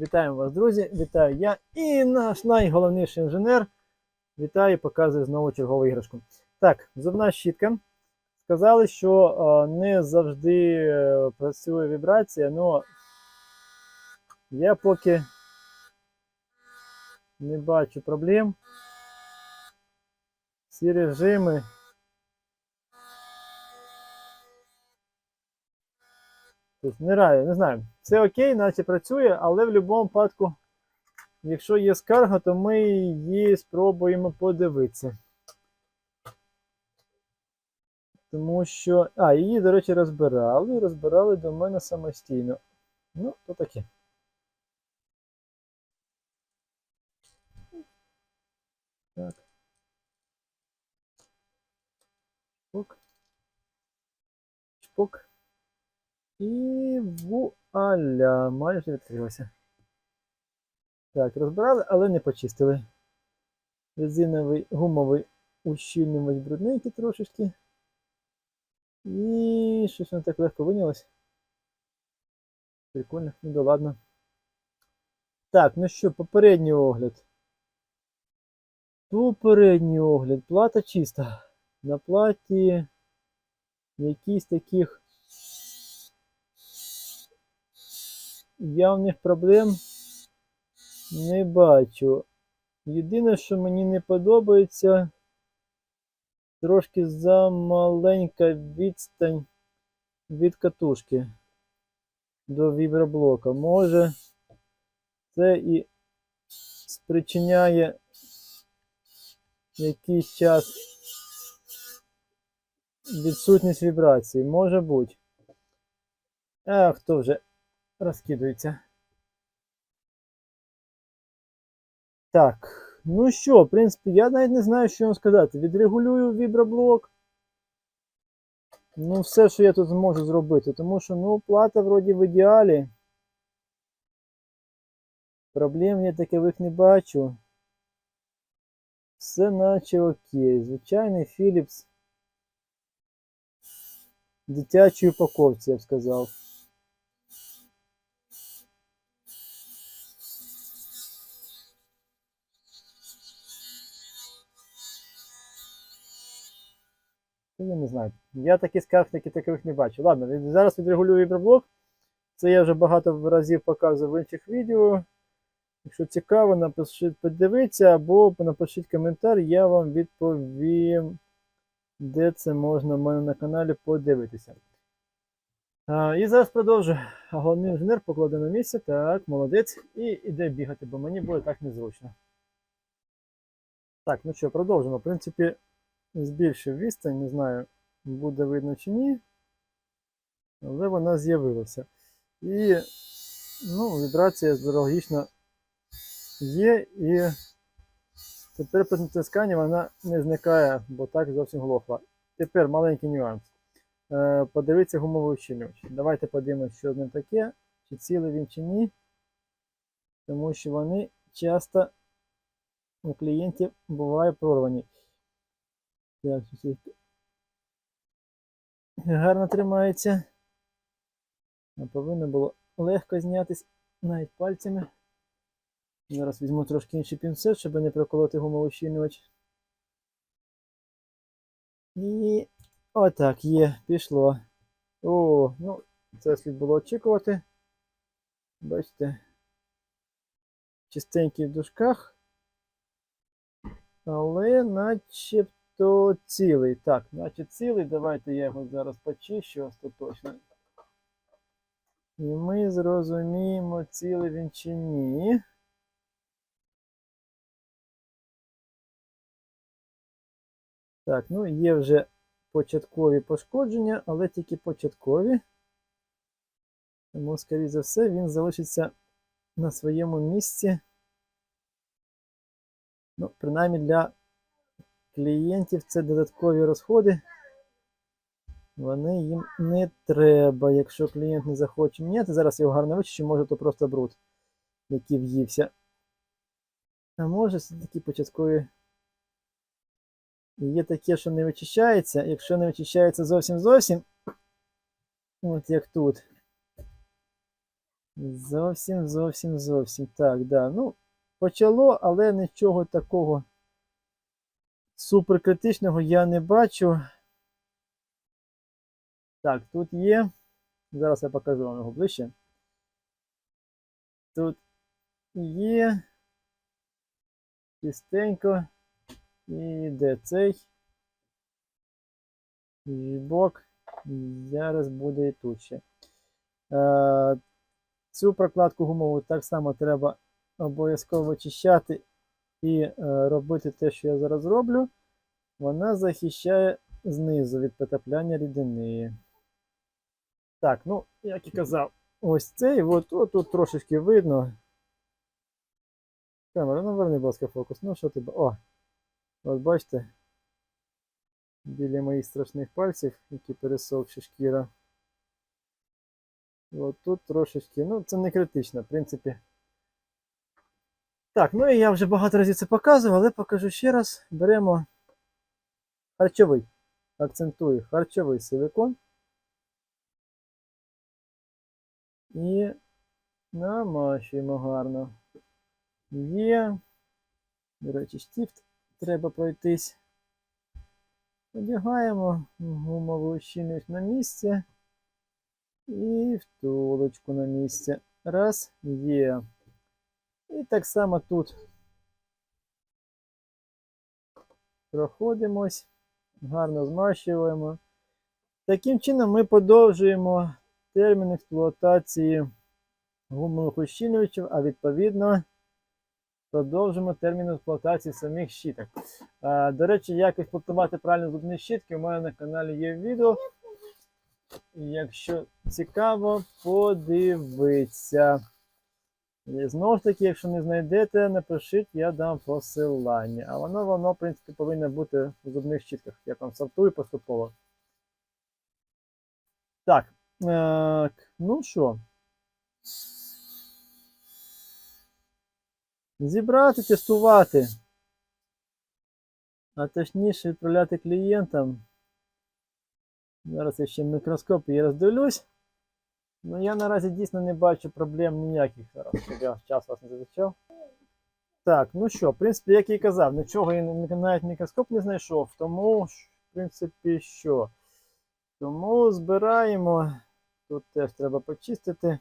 Вітаємо вас, друзі! Вітаю я і наш найголовніший інженер. Вітаю, показує знову чергову іграшку. Так, зубна щітка. Сказали, що е, не завжди е, працює вібрація, але я поки не бачу проблем. Всі режими. Тобто, не раю, не знаю. Все окей, наче працює, але в будь-якому випадку, якщо є скарга, то ми її спробуємо подивитися. Тому що. А, її, до речі, розбирали. Розбирали до мене самостійно. Ну, то таке. Так. Чпок. Чпок. І вуаля, майже відкрилося. Так, розбирали, але не почистили. Резиновий гумовий ущільнювач брудненький трошечки. І щось воно так легко винялось. Прикольно, ну да ладно. Так, ну що, попередній огляд. Попередній огляд. Плата чиста. На платі якісь таких явних проблем не бачу. Єдине, що мені не подобається, трошки замаленька відстань від катушки до віброблока. Може, це і спричиняє якийсь час відсутність вібрації. Може бути. А хто вже розкидується. Так, ну що, в принципі, я навіть не знаю, що вам сказати. Відрегулюю віброблок. Ну, все, що я тут зможу зробити, тому що, ну, плата вроді в ідеалі. Проблем я такових не бачу. Все наче окей. Звичайний Philips. Дитячій упаковці, я б сказав. Я не знаю. Я таких скарг таки такових не бачу. Ладно, зараз відрегулюю віброблок. Це я вже багато разів показував в інших відео. Якщо цікаво, напишіть, подивіться або напишіть коментар, я вам відповім, де це можна в мене на каналі подивитися. А, і зараз продовжу. Головний інженер покладе на місце. Так, молодець. І іде бігати, бо мені буде так незручно. Так, ну що, продовжимо. В принципі, збільшив відстань, не знаю, буде видно чи ні. Але вона з'явилася. І ну, вібрація логічно є, і тепер при натисканні вона не зникає, бо так зовсім глохла. Тепер маленький нюанс. Е, подивіться гумовий ущільнювач. Давайте подивимося, що з ним таке, чи цілий він чи ні. Тому що вони часто у клієнтів бувають прорвані. Так, гарно тримається. Повинно було легко знятись навіть пальцями. Зараз візьму трошки інший пінцет, щоб не проколоти гумовий ущільнювач. І отак є, пішло. О, ну, це слід було очікувати. Бачите, чистенький в дужках. Але начебто цілий. Так, наче цілий. Давайте я його зараз почищу остаточно. І ми зрозуміємо, цілий він чи ні. Так, ну є вже початкові пошкодження, але тільки початкові. Тому, скоріше за все, він залишиться на своєму місці. Ну, принаймні для клієнтів це додаткові розходи. Вони їм не треба, якщо клієнт не захоче міняти. Зараз його гарно вичищу, може то просто бруд, який в'ївся. А може це такі початкові. Є таке, що не вичищається. Якщо не вичищається зовсім зовсім, от як тут, Зовсім, зовсім, зовсім. Так, да. Ну, почало, але нічого такого суперкритичного я не бачу. Так, тут є. Зараз я покажу вам його ближче. Тут є. Чистенько. І де цей? Жібок. Зараз буде і тут ще. Е, Цю прокладку гумову так само треба обов'язково очищати і е, робити те, що я зараз роблю. Вона захищає знизу від потепляння рідини. Так, ну, як і казав, ось цей, от, от тут трошечки видно. Камера, ну верни, будь ласка, фокус. Ну, що ти. О! От бачите, біля моїх страшних пальців, які пересохші шкіра. От тут трошечки, ну, це не критично, в принципі. Так, ну і я вже багато разів це показував, але покажу ще раз. Беремо харчовий. Акцентую харчовий силикон. І намащуємо гарно. Є. До речі, штифт треба пройтись. Одягаємо гумову щільність на місце. І втулочку на місце. Раз, є. І так само тут проходимось, гарно змащуємо. Таким чином ми подовжуємо термін експлуатації гумових ущільнювачів, а відповідно продовжимо термін експлуатації самих щіток. А, до речі, як експлуатувати правильно зубні щітки, у мене на каналі є відео. Якщо цікаво, подивіться. І знову ж таки, якщо не знайдете, напишіть, я дам посилання. А воно, воно, в принципі, повинно бути в зубних щітках. Я там сортую поступово. Так. Е, ну що? Зібрати, тестувати. А точніше відправляти клієнтам. Зараз я ще мікроскоп і роздивлюсь. Ну я наразі дійсно не бачу проблем ніяких зараз, щоб я час вас не зазначав. Так, ну що, в принципі, як я і казав, нічого я навіть мікроскоп не знайшов, тому, в принципі, що? Тому збираємо. Тут теж треба почистити.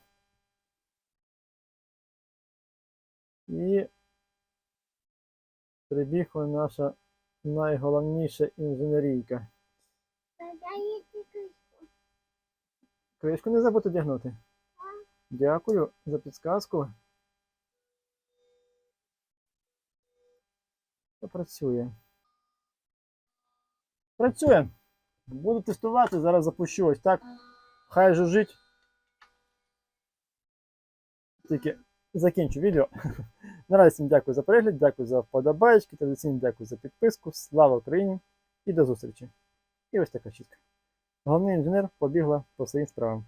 І прибігла наша найголовніша інженерійка. Кришку не забудь одягнути. Дякую за підсказку. Це працює. Працює. Буду тестувати, зараз запущу ось так. Хай жужить. Тільки закінчу відео. Наразі всім дякую за перегляд, дякую за вподобайки, традиційно дякую за підписку. Слава Україні і до зустрічі. І ось така чітка. Головний інженер побігла по своїм справам.